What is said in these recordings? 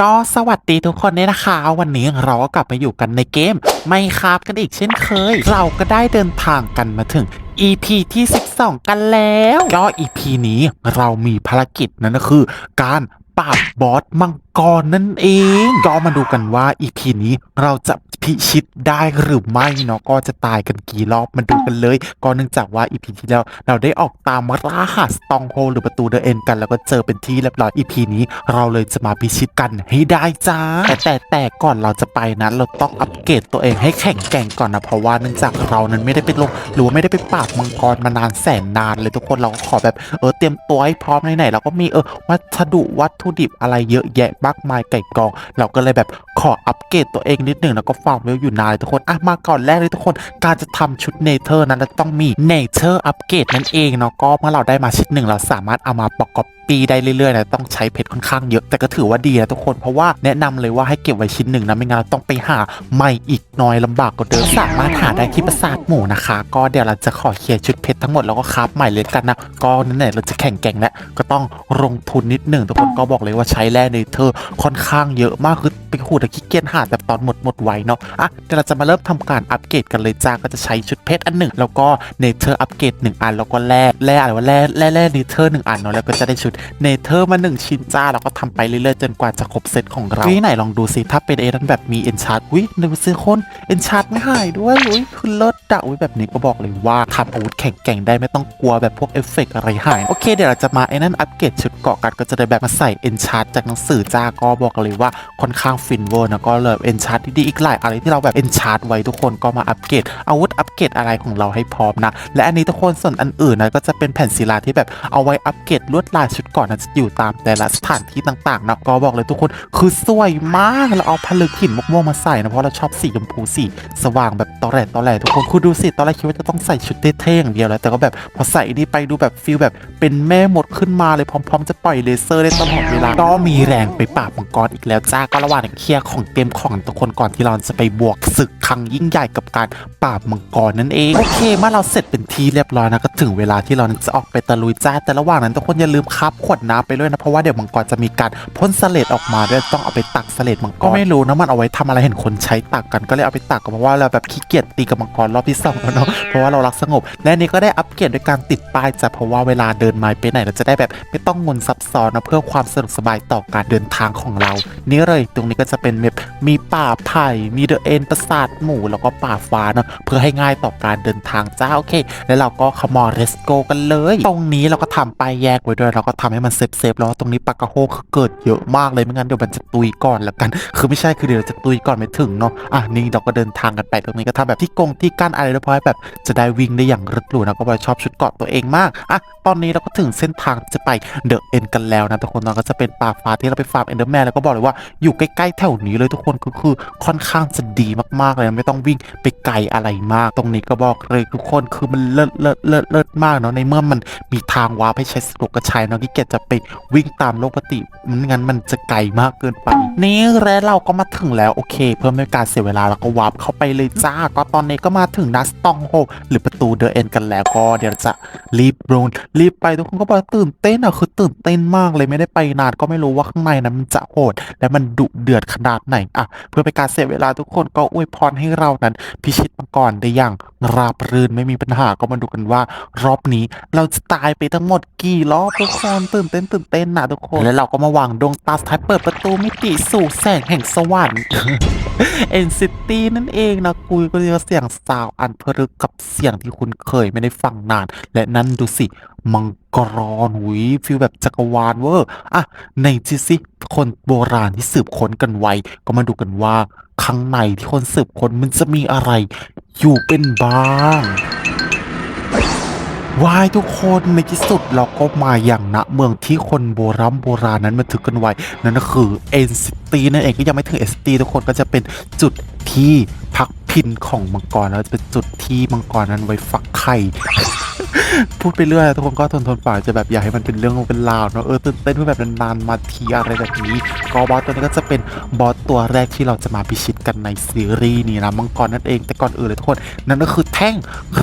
ก็สวัสดีทุกคนเนี่ยนะคะ วันนี้เราก็กลับมาอยู่กันในเกมไม่คาบกันอีกเช่นเคย เราก็ได้เดินทางกันมาถึง EP ที่ 12 กันแล้ว ก็ EP นี้เรามีภารกิจนั่นก็คือ การปราบบอสมังกรนั่นเอง ก็มาดูกันว่า EP นี้เราจะ พิชิตได้หรือไม่เนาะก็จะตายกันกี่รอบมาดูกันเลย ก็เนื่องจากว่า EP ที่แล้วเราได้ออกตามล่าหาสตองโฮหรือประตูเดอะเอ็นกันแล้วก็เจอเป็นที่เรียบร้อย EP นี้ เราเลยจะมาพิชิตกันให้ได้จ้าแต่แต่แต่ก่อนเราจะไปนั้นเราต้องอัปเกรดตัวเองให้แข็งแกร่งก่อนนะเพราะว่าเนื่องจากเรานั้นไม่ได้ไปลงหรือว่าไม่ได้ไปปราบมังกรมานานแสนนานเลยทุกคนเราก็ขอแบบเออเตรียมตัวให้พร้อมไหนๆเราก็มีเออวัสดุวัตถุดิบอะไรเยอะแยะมากมายไก่กอง เราก็เลยแบบขออัปเกรดตัวเองนิดหนึ่งแล้วก็ฟาร์มเวลอยู่นานเลยทุกคนอะมาก่อนแรกเลยทุกคนการจะทำชุดเนเธอร์นั้นต้องมีเนเธอร์อัปเกรดนั่นเองเนาะก็เมื่อเราได้มาชุดหนึ่งเราสามารถเอามาประกอบปีได้เรื่อยๆนะต้องใช้เพชรค่อนข้างเยอะแต่ก็ถือว่าดีนะทุกคนเพราะว่าแนะนำเลยว่าให้เก็บไว้ชิ้นหนึ่งนะไม่งั้นเราต้องไปหาใหม่อีกน้อยลำบากกว่าเดิมสามารถหาได้ที่ปราสาทหมู่นะคะ ก็เดี๋ยวเราจะขอเคลียร์ชุดเพชรทั้งหมดแล้วก็คราฟใหม่เลยกันนะก็นั่นแหละเราจะแข่งแก่งแล้วก็ต้องลงทุนนิดหนึ่งทุกคนก็บอกเลยว่าใช้แร่เนเธอร์ค่อนข้างเยอะมากคือไปขูดต่ขี้เกียจหาแต่ตอนหมดหมดไวเนาะอะเดี๋ยวเราจะมาเริ่มทำการอัปเกรดกันเลยจ้าก็จะใช้ชุดเพชรอันหนึ่ง แล้วก็เนเธอร์อัปเกรดหนึ่งอันแล้วก็แร่แร่อะไรว่าแร่แร่แร่เนเธอร์หนึ่งอันเนาะแล้วก็จะได้ชุดเนเธอร์มาหนึ่งชิ้นจ้าแล้วก็ทำไปเรื่อยๆจนกว่าจะครบเซตของเราที่ไหนลองดูสิถ้าเป็นเอนั้นแบบมีเอ็นชาร์ดอุ้ยดูสิคนเอ็นชาร์ดไม่หายด้วยอุ้ยคือเลิศดะอุ้ยแบบนี้ก็บอกเลยว่าทำอาวุธแข็งแกร่งได้ไม่ต้องกลัวแบบพวกเอฟเฟกต์อะไรหายโอเคเดี๋ยวเราจะมาไอ้นั่นอัปเกรดชุดเกาะกันก็จะได้แบบมาใส่เอนชาร์ดจากหนังสือจ้าก็บอกเลยว่าค่อนข้างฟินเวอร์นะก็เลยเอนชาร์ดดีๆอีกหลายอะไรที่เราแบบเอนชาร์ดไว้ทุกคนก็มาอัปเกรดอาวุธอัปเกรดอะไรของเราให้พร้อมนะ และอันนี้ทุกคนส่วนอันอื่นนะก็จะเป็นแผ่นศิลาที่แบบเอาไว้อัปเกรดลวดลายชุดก่อนนะจะอยู่ตามแต่ละสถานที่ต่างๆนะก็บอกเลยทุกคนคือสวยมากเราเอาผลึกหินม่วงมาใส่นะเพราะเราชอบสีชมพูสีสว่างแบบตอแหลตอแหลทุกคนคุณดูสิตอนแรกคิดว่าจะต้องใส่ชุดเท่ๆอย่างเดียวแหล้วแต่ก็แบบพอใส่นี่ไปดูแบบฟิลแบบเป็นแม่หมดขึ้นมาเลยพร้อม ๆ จะปล่อยเลเซอร์ได้ตลอดเวลาก็มีแรงไปปราบมังกรอีกแล้วจ้าก็ระหว่างเคลียร์ของเตรียมของทุกคนก่อนที่เราจะไปบวกศึกครั้งยิ่งใหญ่กับการปราบมังกรนั่นเอง โอเคเมื่อเราเสร็จเป็นทีเรียบร้อยนะก็ถึงเวลาที่เราจะออกไปตะลุยจ้า แต่ระหว่างนั้นทุกคนอย่าลืมคับขวดน้ำไปด้วยนะเพราะว่าเดี๋ยวมังกรจะมีการพ่นเสลดออกมาด้วยต้องเอาไปตักเสลดมังกรก็ไม่รู้นะมันเอาไว้ทำอะไรเห็นคนใช้ตักกันก็เลยเอาไปตักกันเพราะว่าเราแบบขี้เกียจตีกับมังกรรอบที่สองแล้วเนาะเพราะว่าเรารักสงบ และนนี้ก็ได้อัปเกรดด้วยการติดป้ายจ้ะเพราะว่าเวลาเดินไมาไปไหนเราจะได้แบบไม่ต้องงนซับซ้อนนะเพื่อความสะดวกสบายต่อการเดินทางของเรา นี่เลยตรงนี้ก็จะเป็นแบบมีป่าไผ่มีเดอะเอ็นปราสาทหมู่แล้วก็ป่าฟ้าเนาะเพื่อให้ง่ายต่อการเดินทางจ้าโอเค แล้วเราก็ขมอเรสโกกันเลย ตรงนี้เราก็ทำป้ายแยกไว้ด้วยเราก็ทำให้มันเซฟเซฟแล้วตรงนี้ปากกระโฮกคือเกิดเยอะมากเลยไม่งั้นเดี๋ยวมันจะตุยก่อนแล้วกัน คือไม่ใช่คือเดี๋ยวจะตุยก่อนไม่ถึงเนาะอะนี่เราก็เดินทางกันไปตรงนี้ก็ทำแบบที่กงที่กั้นอะไรเรียบร้อยแบบจะได้วิ่งได้อย่างรวดเร็วนะก็บอกชอบชุดเกาะตัวเองมากอะตอนนี้เราก็ถึงเส้นทางจะไปเดอะเอ็นกันแล้วนะทุกคนเราก็จะเป็นป่าฟ้าที่เราไปฟาร์มเอนเดอร์แมนแล้วก็บอกเลยว่าอยู่ใกล้ๆแถวนี้เลยทุกคนก็คือค่อนข้างจะดีมากๆเลยไม่ต้องวิ่งไปไกลอะไรมาก ตรงนี้ก็บอกเลยทุกคนคือมันเลิศเลิศเลิศเลิศมากเนาะในเมื่อมันมีทางวาร์ปให้ใช้สะดวกกระชัยเนาะที่เกดจะไปวิ่งตามโลกปกติมันงั้นมันจะไกลมากเกินไป นี่และเราก็มาถึงแล้วโอเค เพื่อไม่การเสียเวลาเราก็วาร์ปเข้าไปเลยจ้า ก็ตอนนี้ก็มาถึงนัสตองโฮหรือประตูเดอะเอ็นกันแล้วก็เดี๋ยวจะรีบรูนรีบไปทุกคนก็บอกตื่นเต้นอะคือตื่นเต้นมากเลยไม่ได้ไปนานก็ไม่รู้ว่าข้างในนั้นมันจะโหดและมันดุเดือดขนาดไหนอะเพื่อเป็นการเสียเวลาทุกคนก็อวยพรให้เรานั้นพิชิตมังกรได้อย่างราบรื่นไม่มีปัญหาก็มาดูกันว่า รอบนี้เราจะตายไปทั้งหมดกี่รอบทุกคนตื่นเต้นตื่นเต้นนะทุกคน แล้วเราก็มาวางดวงตาสุดท้ายเปิดประตูมิติสู่แสงแห่งสวรรค์เอ็นซิตี้นั่นเองนะกุยก็จะเสียงสาวอันพรึกกับเสียงที่คุณเคยไม่ได้ฟังนาน และนั่นดูสิมังกรหุยฟิลแบบจักรวาลเวอร์อะในที่สิคนโบราณที่สืบค้นกันไว้ ก็มาดูกันว่าข้างในที่คนสืบค้นมันจะมีอะไร อยู่เป็นบ้างวายทุกคนในที่สุดเราก็มาอย่างณเมืองที่คนโบราณโบราณนั้นบันทึกกันไว้ นั่นก็คือเอ็นซิตี้นั่นเองก็ยังไม่ถึงเอสตีทุกคนก็จะเป็นจุดที่พัก พินของมังกรแล้วจะเป็นจุดที่มังกรนั้นไว้ฟักไข่พูดไปเรื่อยทุกคนก็ทนทนฝ่าจะแบบอยากให้มันเป็นเรื่องเป็นราวเนอะเออตื่นเต้นเพื่อแบบนานๆมาทีอะไรแบบนี้ ก็บอสตัวนี้ก็จะเป็นบอสตัวแรกที่เราจะมาพิชิตกันในซีรีส์นี้นะมังกรนั่นเองแต่ก่อนอื่นเลยทุกคนนั่นก็คือแท่ง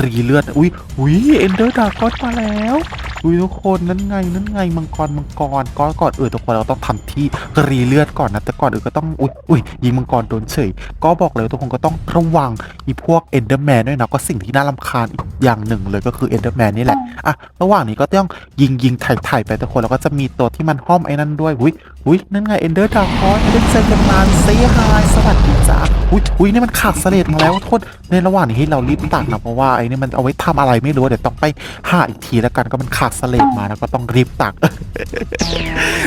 รีเลือดอุ้ยอุ้ยเอนเดอร์ดากอนมาแล้ว อุ้ยทุกคนนั่นไงนั่นไงมังกรมังกรก็ก่อนอื่นทุกคนเราต้องทำที่รีเลือดก่อนนะแต่ก่อนอื่นก็ต้องอุ้ยอุ้ยยิงมังกรโดนเฉยก็บอกเลยว่าทุกคนก็ต้องระวังอีพวกเอนเดอร์แมนด้วยนะก็สิ่งที่น่ารำคาญอีกอย่างหนึ่งเลยก็คือเอนเดอร์แมนนี่แหละอะระหว่างนี้ก็ต้องยิงยิงถ่ายถ่ายไปทุกคนแล้วก็จะมีตัวที่มันห้อมไอ้นั่นด้วยอุ้ยอุ้ยนั่นไงเอนเดอร์ดาร์คอสเล่นเซนกันนานเซฮายสวัสดีจ้าอุ้ยอุ้ยนี่มันขาดเสลดมาแล้วทุกคนในระหว่างนี้ให้เรารีบตักนะเพราะว่าไอ้นี่มันเอาไว้ทำอะไรไม่รู้เดี๋ยวต้องไปหาอีกทีแล้วกันก็มันขาดเสลดมาแล้วก็ต้องรีบตัก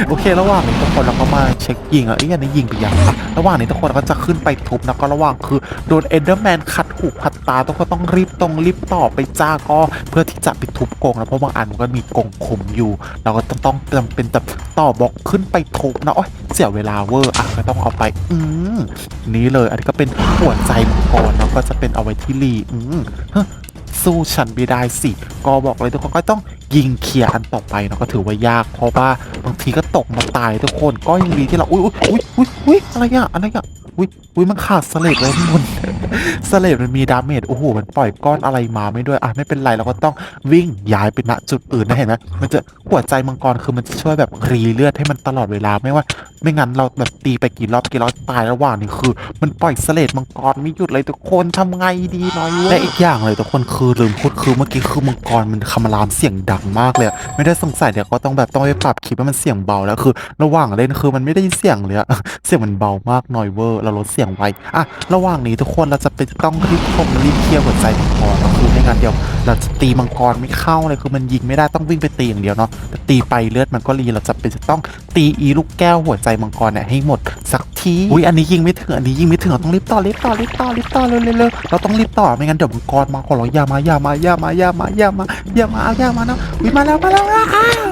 โอเค ระหว่างนี้ทุกคนเราก็มาเช็คยิงอะเอ้ยอันนี้ยิงไปยังระหว่างนี้ทุกคนก็จะขึ้นไปทุบนะก็ระหว่างคือโดนเอนเดอร์แมนขัดหูขัดตาทุกคนต้องรีบตรงรีบต่อไปจ้าก็เพื่อที่จะไปทุบกรงนะเพราะบางอันมันก็มีกงคมอยู่ เราก็ต้องต้องจำเป็นแบบต่อบล็อกขึ้นไปทุบนะโอ้ยเสียเวลาเวอร์อะก็ต้องเอาไป อืมนี้เลยอันนี้ก็เป็นหัวใจมังกรเนาะก็จะเป็นเอาไว้ที่รีอืมสู้ฉันไม่ได้สิ ก็บอกเลยทุกคนก็ต้อง ยิงเคลียร์อันต่อไปเนาะก็ถือว่ายาก เพราะว่าบางทีก็ตกมาตายทุกคนก็ยังดีที่เราอุ้ยอุ้ยอุ้ยอุ้ยอะไรอะอะไรอะอุ้ยอุ้ยมันขาดสเลดเลยทุกคนสเลดมันมีดาเมจโอ้โหมันปล่อยก้อนอะไรมาไม่ด้วยอะไม่เป็นไรเราก็ต้องวิ่งย้ายไปณจุดอื่นนะเห็นไหมมันจะหัวใจมังกรคือมันจะช่วยแบบรีเลือดให้มันตลอดเวลาไม่ว่า ไม่งั้นเราแบบตีไปกี่รอบกี่รอบตายระหว่างนี้คือ มันปล่อยสเลดมังกรไม่หยุดเลยทุกคนทำไงดีน้อยและอีกอย่างเลยทุกคนคือลืมพูดคือเมื่อกี้คือมังกรมันคำรามเสียงดังมากเลยไม่ได้สงสัยเดี๋ยวก็ต้องแบบต้องไปปรับคลิปให้มันเสียงเบาแล้วคือ ระหว่างเล่นคือมันไม่ได้ยินเสียงเลยเสียงมันเบามากนอยเวอร์เราลดเสียงไว้อะระหว่างนี้ทุกคนเราจะไปต้องรีบคมรีบเคลียร์หัวใจมังกรก็คือไม่งั้นเดี๋ยวเราจะตีมังกรไม่เข้าเลยคือมันยิงไม่ได้ต้องวิ่งไปตีอย่างเดียวเนาะแต่ตีไปเลือดมันก็รีเราจะเป็นจะต้องตีอีลูกแก้วหัวใจมังกรเนี่ยให้หมดสักทีอุ้ยอันนี้ยิงไม่ถึงอันนี้ยิงไม่ถึงเราต้องรีบต่อรีบต่อรีบต่อรีบต่อเร็วเร็วเราต้องรีบต่อไม่งั้นเดี๋ยวมังกรมาขอร้องอย่ามาอย่ามาอย่ามาอย่ามาอย่ามาอย่ามาอย่ามานะอุ้ยมาแล้วมาแล้วอ้าว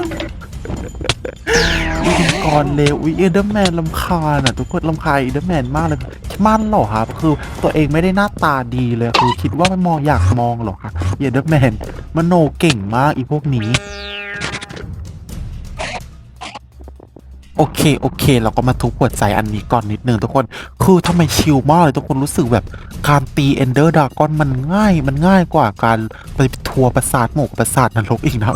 อุ้ยมังกรเลวอุ้ยเอเดอร์แมนลำคาญอะทุกคนลำคาญเอเดอร์แมนมากเลยมันเหรอครับคือตัวเองไม่ได้หน้าตาดีเลยคือคิดว่ามันมองอยากมองเหรอคะเอเดอร์แมนมโนเก่งมากอีพวกนี้ โอเคโอเค เราก็มาทุบหัวใจอันนี้ก่อนนิดนึงทุกคน คือทำไมชิลมากเลยทุกคนรู้สึกแบบการตีเอนเดอร์ดากอนมันง่ายมันง่ายกว่าการไปทัวร์ประสาทหมกประสาทนรกอีกนะ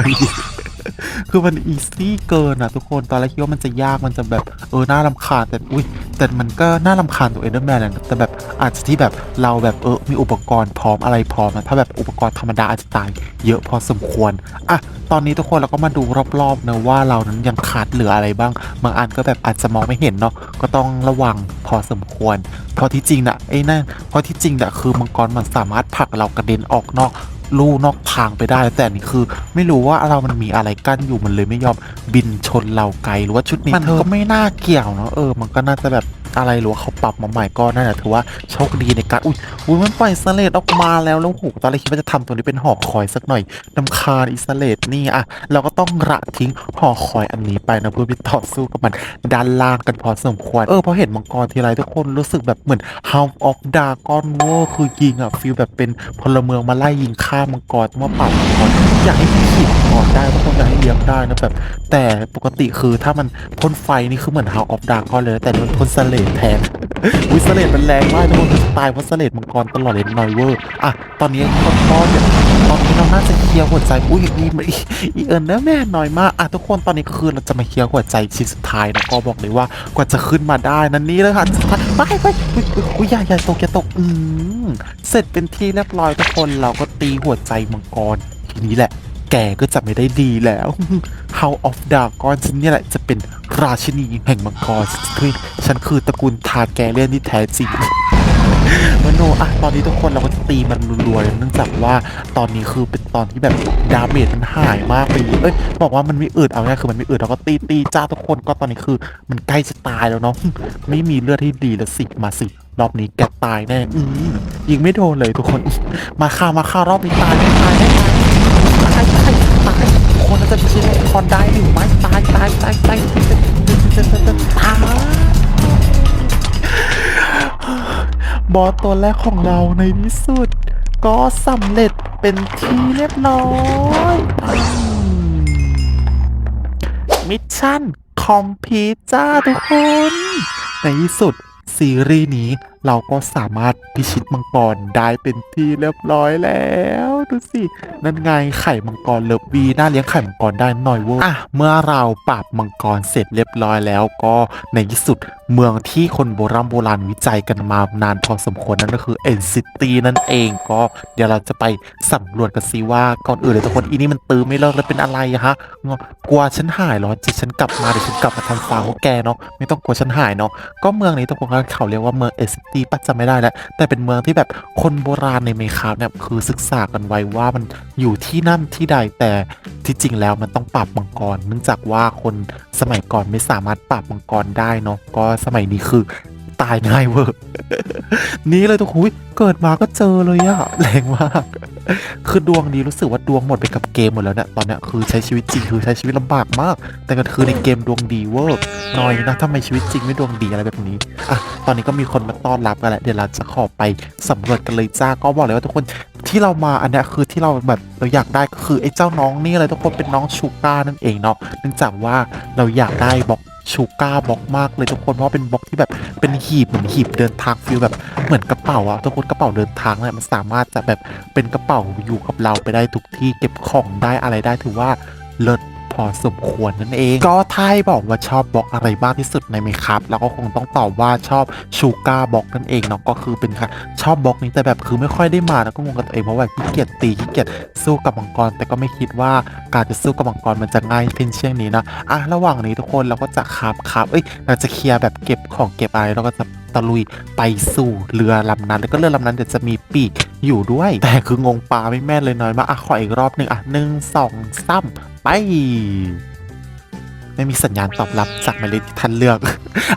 คือมันอีซี่เกินอะทุกคนตอนแรกคิดว่ามันจะยากมันจะแบบเออน่ารำคาญแต่อุ้ยแต่มันก็น่ารำคาญตัวเอเดอร์แมนแหละแต่แบบอาจจะที่แบบเราแบบเออมีอุปกรณ์พร้อมอะไรพร้อมอะถ้าแบบอุปกรณ์ธรรมดาอาจจะตายเยอะพอสมควรอะตอนนี้ทุกคนเราก็มาดูรอบๆนะว่าเรานั้นยังขาดเหลืออะไรบ้าง บางอันก็แบบอาจจะมองไม่เห็นเนาะก็ต้องระวังพอสมควรเพราะที่จริงนะไอ้นั่นเพราะที่จริงนะคือมังกรมันสามารถผลักเรากระเด็นออกนอก ลู่นอกทางไปได้ แต่อันนี่คือ ไม่รู้ว่าเรามันมีอะไรกั้นอยู่มันเลยไม่ยอมบินชนเราไกลหรือว่าชุดนี้มันก็ไม่น่าเกี่ยวเนาะเออมันก็น่าจะแบบอะไรหรือว่าเขาปรับมาใหม่ก็นั่นแหละถือว่าโชคดีในการอุ้ยอุ้ยมันปล่อยสเลดออกมาแล้วแล้วโหตอนแรกคิดว่าจะทำตัวนี้เป็นหอคอยสักหน่อยนำคาญอิสเลดนี่อะเราก็ต้องระทิ้งหอคอยอันนี้ไปนะเพื่อไปต่อสู้กับมันด้านล่างกันพอสมควรเออพอเห็นมังกรทีไรทุกคนรู้สึกแบบเหมือน House of Dragon War คือยิงอะฟีลแบบเป็นพลเมืองมาไล่ยิงฆ่ามังกรมาปราบมังกรอยากให้ขีดมังกรได้ทุกคงอยากให้เลี้ยงได้นะแบบแต่ปกติคือถ้ามันพ่นไฟนี่คือเหมือนฮาวออฟดาร์กเลย แต่โดนพ่นสเลดแทน วิสเลดมันแรงมากทุกคนตายเพราะสเลดมังกรตลอดเลยนอยเวอร์อะตอนนี้ก็ก็เดี๋ยตอนนี้เราน่าจะเคลียร์หัวใจอุ้ยอีอีอีเอิร์นะแม่น้อยมากอะทุกคนตอนนี้ก็คือเราจะมาเคลียร์หัวใจชิ้นสุดท้ายนะก็บอกเลยว่ากว่าจะขึ้นมาได้นั่นนี่เลยค่ะไปไปอุ้ยอุ้ยอุ้ยอย่าอย่าตกอย่าตกอืมเสร็จเป็นที่เรียบร้อยทุกคนเราก็ตีหัวใจมังกรทีนี้แหละ แกก็จะไม่ได้ดีแล้ว House of Dragon ฉันนี่แหละจะเป็น ราชินีแห่งมังกรคือฉันคือตระกูลทาแกเลียนที่แท้จริงมโนอะตอนนี้ทุกคนเราก็จะตีมันรัวๆเลยเนื่องจากว่าตอนนี้คือเป็นตอนที่แบบดาเมจมันหายมากไปเอ้ยบอกว่ามันไม่อืดเอาง่ายคือมันไม่อืดเราก็ตีตีจ้าทุกคนก็ตอนนี้คือ มันใกล้จะตายแล้วเนาะไม่มีเลือดที่ดีแล้วสิมาสิรอบนี้แกตายแน่อืยิงไม่โดนเลยทุกคน มาค่ามาค่ารอบนี้ตายแน่ตายแน่ คนเราจะพิชิตคอนได้หรือไม่ตายตายตายตายตายบอสตัวแรกของเราในที่สุด ก็สำเร็จเป็นที่เรียบร้อยมิชชั่นคอมพีจ้าทุกคน ในที่สุดซีรีส์นี้เราก็สามารถพิชิตมังกรได้เป็นที่เรียบร้อยแล้ว ดูสิ นั่นไงไข่มังกรเลิฟวีน่าเลี้ยงไข่มังกรได้หน่อยเว้ยอะเมื่อเราปราบมังกรเสร็จเรียบร้อยแล้วก็ในที่สุดเมืองที่คนโบราณโบราณวิจัยกันมานานพอสมควรนั่นก็คือเอ็นซิตี้นั่นเองก็เดี๋ยวเราจะไปสำรวจกันซิว่าก่อนอื่นเลยทุกคนอีนี่มันตื้อไม่เลิกเลยเป็นอะไรอะฮะงอกลัวฉันหายเหรอจิฉันกลับมาเดี๋ยวฉันกลับมาทำฟาร์มพวกแกเนาะไม่ต้องกลัวฉันหายเนาะก็เมืองนี้ทุกคนเขาเรียกว่าเมืองเอ็นซิตี้ปัจจำไม่ได้แล้วแต่เป็นเมืองที่แบบคนโบราณในเมคาเนี่ยคือศึกษากันไว้ว่ามันอยู่ที่นั่นที่ใดแต่ที่จริงแล้วมันต้องปรับมังกร เนื่องจากว่าคนสมัยก่อนไม่สามารถปรับมังกรได้เนาะก็สมัยนี้คือตายง่ายเวอร์นี้เลยทุกคุยเกิดมาก็เจอเลยอะแรงมาก คือดวงดีรู้สึกว่าดวงหมดไปกับเกมหมดแล้วเนี่ยตอนเนี้ยคือใช้ชีวิตจริงคือใช้ชีวิตลำบากมาก แต่ก็คือในเกมดวงดีเวอร์น้อยนะทำไมชีวิตจริงไม่ดวงดีอะไรแบบนี้อะตอนนี้ก็มีคนมาต้อนรับกันแล้วเดี๋ยวเราจะขอไปสำรวจกันเลยจ้าก็บอกเลยว่าทุกคนที่เรามาอันเนี้ยคือที่เราแบบเราอยากได้ก็คือไอ้เจ้าน้องนี่เลยทุกคนเป็นน้องชูก้านั่นเองเนาะเนื่องจากว่าเราอยากได้บล็อก ชูก้าบล็อกมากเลยทุกคนเพราะเป็นบล็อกที่แบบเป็นหีบเหมือนหีบเดินทางฟิลแบบเหมือนกระเป๋าอะทุกคนกระเป๋าเดินทางเนี่ยมันสามารถจะแบบเป็นกระเป๋าอยู่กับเราไปได้ทุกที่เก็บของได้อะไรได้ถือว่าเลิศ อสมควรนั่นเอง ก็ถ้าให้บอกว่าชอบบล็อกอะไรบ้างที่สุดในเมครับ แล้วก็คงต้องตอบว่าชอบชูก้าบล็อกนั่นเองเนาะก็คือเป็นค่ะชอบบล็อกนี้แต่แบบคือไม่ค่อยได้มาแล้วก็งงกับตัวเองเพราะว่าขี้เกียจตีขี้เกียจสู้กับมังกร แต่ก็ไม่คิดว่าการจะสู้กับมังกรมันจะง่ายเพียงเช่นนี้นะอะระหว่างนี้ทุกคนเราก็จะคาบคาบเอ้ยเราจะเคลียร์แบบเก็บของเก็บอะไรเราก็จะตะลุยไปสู่เรือลำนั้น แล้วก็เรือลำนั้นเดี๋ยวจะมีปีกอยู่ด้วย แต่คืองงปลาไม่แม่นเลยน้อยมาอะขออีกรอบหนึ่งอะหนึ่งสองสามไปไม่มีสัญญาณตอบรับจากหมายเลขที่ท่านเลือก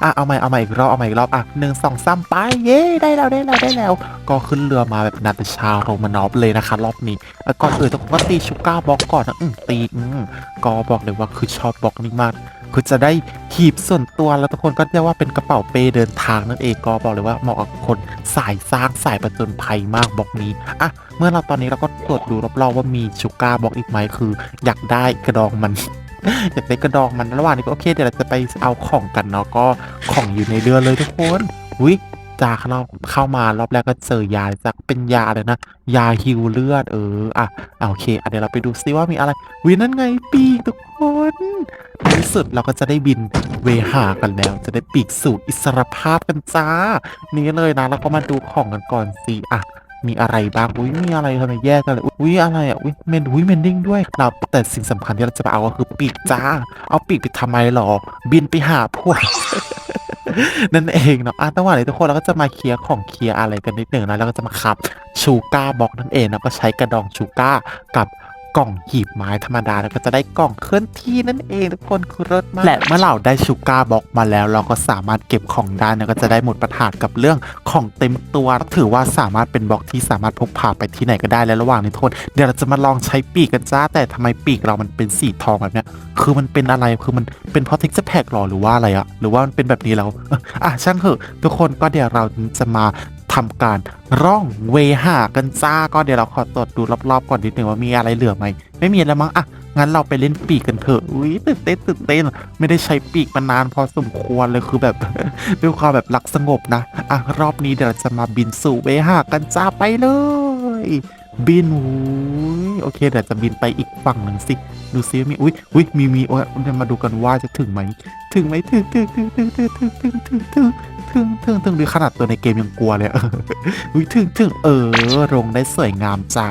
อะ เอาใหม่ เอาใหม่อีกรอบ เอาใหม่อีกรอบ อะหนึ่งสองสามไป เย้ ได้แล้ว ได้แล้ว ได้แล้ว ก็ขึ้นเรือมาแบบนาตาชาโรมานอฟเลยนะคะ รอบนี้ ก่อนอื่นต้องก็ตีชูก้าบล็อกก่อนนะอืมตีอืมก็บอกเลยว่าคือชอบบล็อกนี้มาก คือจะได้หีบส่วนตัวแล้วทุกคนก็เรียกว่าเป็นกระเป๋าเปเดินทางนั่นเองก็บอกเลยว่าเหมาะกับคนสายสร้างสายประจนภัยมากบล็อกนี้อะเมื่อเราตอนนี้เราก็ตรวจดูรอบๆว่ามีชูก้าบล็อกอีกไหมคือ อยากได้กระดองมันอยากได้กระดองมันระหว่างนี้ก็โอเคเดี๋ยวเราจะไปเอาของกันเนาะก็ของอยู่ในเรือเลยทุกคนอุ้ย จาเข้าเข้ามารอบแรกก็เจอยาจากเป็นยาเลยนะ ยาฮิวเลือดเอออะโอเคอะเดี๋ยวเราไปดูซิว่ามีอะไรวินั่นไงปีกทุกคนในที่สุดเราก็จะได้บินเวหากันแล้ว จะได้ปีกสู่อิสรภาพกันจ้า นี่เลยนะแล้วก็มาดูของกันก่อนสิอะ มีอะไรบ้างอุ้ยมีอะไรทำไมแยกกันเลยอุ้ยอะไรอะอุ้ยเมนอุ้ยเมนดิ้งด้วยเราแต่สิ่งสำคัญที่เราจะไปเอาก็คือปีกจ้า เอาปีกไปทำไมหรอ บินไปหาพวกนั่นเองเนาะอะตั้งวันเลยทุกคนเราก็จะมาเคลียร์ของเคลียร์อะไรกันนิดหนึ่งนะแล้วก็จะมาขับชูก้าบล็อกนั่นเองแล้วก็ใช้กระดองชูก้ากับ กล่องหีบไม้ธรรมดาแล้วก็จะได้กล่องเคลื่อนที่นั่นเองทุกคนคือรถมากและเมื่อเราได้ชูก้าบล็อกมาแล้ว เราก็สามารถเก็บของได้นะก็จะได้หมดปัญหากับเรื่องของเต็มตัว ถือว่าสามารถเป็นบล็อกที่สามารถพกพาไปที่ไหนก็ได้และระหว่างนี้ทุกคนเดี๋ยวเราจะมาลองใช้ปีกกันจ้า แต่ทำไมปีกเรามันเป็นสีทองแบบเนี้ยคือมันเป็นอะไรคือมันเป็นเพราะท็กซ์แพกหรอหรือว่าอะไรอะหรือว่ามันเป็นแบบนี้แล้วอะช่างเถอะทุกคนก็เดี๋ยวเราจะมา ทำการร่องเวหากันจ้าก็เดี๋ยวเราขอตรวจดูรอบๆก่อนนิดหนึ่งว่ามีอะไรเหลือไหมไม่มีแล้วมั้งอะงั้นเราไปเล่นปีกกันเถอะอุ้ยตื่นเต้นตื่นเต้นไม่ได้ใช้ปีกมานานพอสมควรเลยคือแบบด้วยความแบบรักสงบนะอะรอบนี้เดี๋ยวเราจะมาบินสู่เวหากันจ้าไปเลยบินอุ้ยโอเคเดี๋ยวจะบินไปอีกฝั่งหนึ่งสิ ดูซิว่ามีอุ้ยอุ้ยมีมีโอ้ยเดี๋ยวมาดูกันว่าจะถึงไหม ถึงไหมถึงถึงถึงถึงถึงถึงถึงถึงถึงถึงถึงถึงดูขนาดตัวในเกมยังกลัวเลยอุ้ยถึงถึงเออลงได้สวยงามจ้า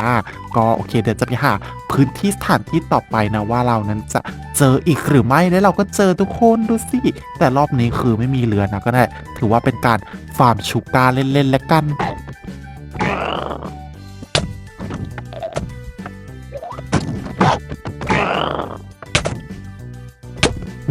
ก็โอเคเดี๋ยวจะไปหาพื้นที่สถานที่ต่อไปนะว่าเรานั้นจะเจออีกหรือไม่แล้วเราก็เจอทุกคนดูสิ แต่รอบนี้คือไม่มีเรือนะก็ได้ ถือว่าเป็นการฟาร์มชูการ์เล่นๆแล้วกัน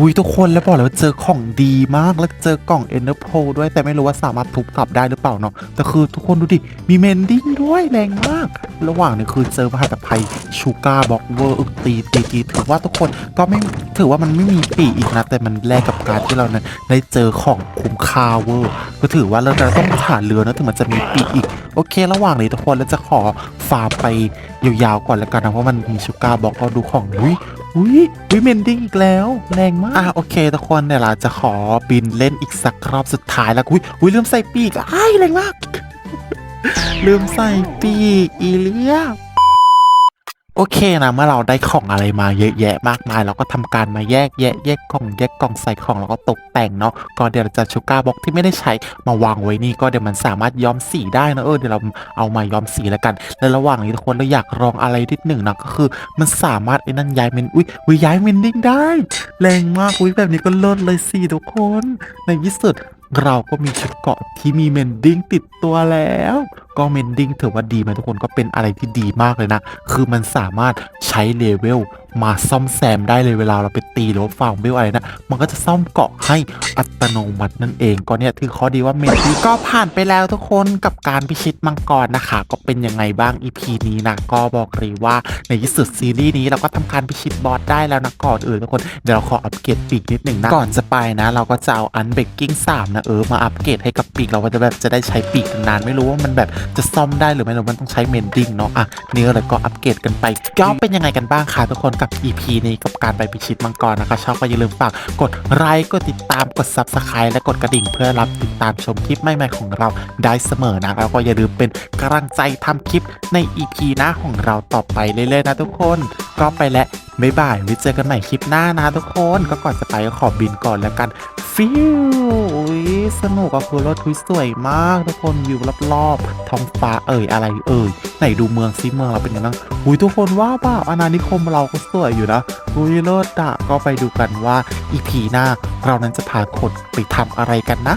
อุ้ยทุกคนแล้วบอกเลยว่าเจอของดีมากแล้วเจอกล่องเอนเดอร์โพด้วยแต่ไม่รู้ว่าสามารถทุบกลับได้หรือเปล่าเนาะแต่คือทุกคนดูดิ มีเมนดิ้งด้วยแรงมาก ระหว่างนี้คือเจอมหาตภัยชูการ์บ็อกเวอร์อึกตีตีตีถือว่าทุกคนก็ไม่ถือว่ามันไม่มีปีกอีกนะ แต่มันแลกกับการที่เรานั้นได้เจอของคุ้มค่าเวอร์ก็ถือว่าเราจะต้องหานเรือนะถึงมันจะมีปีกอีก โอเค ระหว่างนี้ทุกคนเราจะขอฟาร์มไปยาวๆก่อนแล้วกันนะเพราะมันมีชูการ์บ็อกก็ดูของอุ้ย อุ้ยวิเมนดิ้งอีกแล้ว แรงมาก อะโอเคทุกคนเดี๋ยวเราจะขอบินเล่นอีกสักรอบสุดท้ายแล้วอุ้ยอุ้ยลืมใส่ปีกอ้ายแรงมาก ลืมใส่ปีกอีเลีย โอเคนะเมื่อเราได้ของอะไรมาเยอะแยะมากมาย เราก็ทำการมาแยกแยะแยกกล่องแยกกล่องใส่ของแล้วก็ตกแต่งเนาะก็เดี๋ยวเราจะชูการ์บ็อกที่ไม่ได้ใช้มาวางไว้นี่ก็เดี๋ยวมันสามารถย้อมสีได้นะเออเดี๋ยวเราเอามาย้อมสีแล้วกัน และระหว่างนี้ทุกคนเราอยากลองอะไรนิดหนึ่งนะก็คือ มันสามารถไอ้นั่นย้ายเมนอุ้ยอุ้ยย้ายเมนดิ้งได้แรงมากอุ้ยแบบนี้ก็เลิศเลยสิทุกคนในที่สุดเราก็มีชุดเกาะที่มีเมนดิ้งติดตัวแล้ว ก็เมนดิ้งถือว่าดีไหมทุกคนก็เป็นอะไรที่ดีมากเลยนะ คือมันสามารถใช้เลเวลมาซ่อมแซมได้เลยเวลาเราไปตีหรือว่าฟาร์มเวลอะไรนะ มันก็จะซ่อมเกาะให้อัตโนมัตินั่นเองก็เนี่ยคือข้อดีว่าเมนดิ้งก็ผ่านไปแล้วทุกคนกับการพิชิตมังกรนะคะ ก็เป็นยังไงบ้าง EP นี้นะก็บอกเลยว่าในที่สุดซีรีส์นี้เราก็ทำการพิชิตบอสได้แล้วนะก่อนอื่นทุกคนเดี๋ยวเราขออัปเกรดปีกนิดหนึ่งนะก่อนจะไปนะ เราก็จะเอาอันเบกกิ้ง3นะเออมาอัปเกรดให้กับปีกเราก็จะแบบจะได้ใช้ปีกนานไม่รู้ว่ามันแบบจะซ่อมได้หรือไม่หรือมันต้องใช้เมนดิ้งเนาะอะนี่ก็เลยก็อัปเกรดกันไปก็เป็นยังไงกันบ้างคะทุกคนกับ EP นี้กับการไปพิชิตมังกรนะคะชอบก็อย่าลืมฝากกดไลค์กดติดตามกด Subscribe และกดกระดิ่งเพื่อรับติดตามชมคลิปใหม่ๆของเราได้เสมอนะแล้วก็อย่าลืมเป็นกำลังใจทำคลิปใน EP หน้าของเราต่อไปเรื่อยๆนะทุกคนก็ไปแล้วบ๊ายบายไว้เจอกันใหม่คลิปหน้านะทุกคนก็ก่อนจะไปก็ขอบินก่อนแล้วกันฟิว สนุกอะคือรถทุยสวยมาก ทุกคนวิวรอบๆท้องฟ้าเอ่ยอะไรเอ่ยไหนดูเมืองซิเมืองเราเป็นยังไงบ้างอุ้ยทุกคนว่าเปล่าอาณานิคมเราก็สวยอยู่นะอุ้ยเลิศอะก็ไปดูกันว่าอีพีหน้าเรานั้นจะพาคนไปทำอะไรกันนะ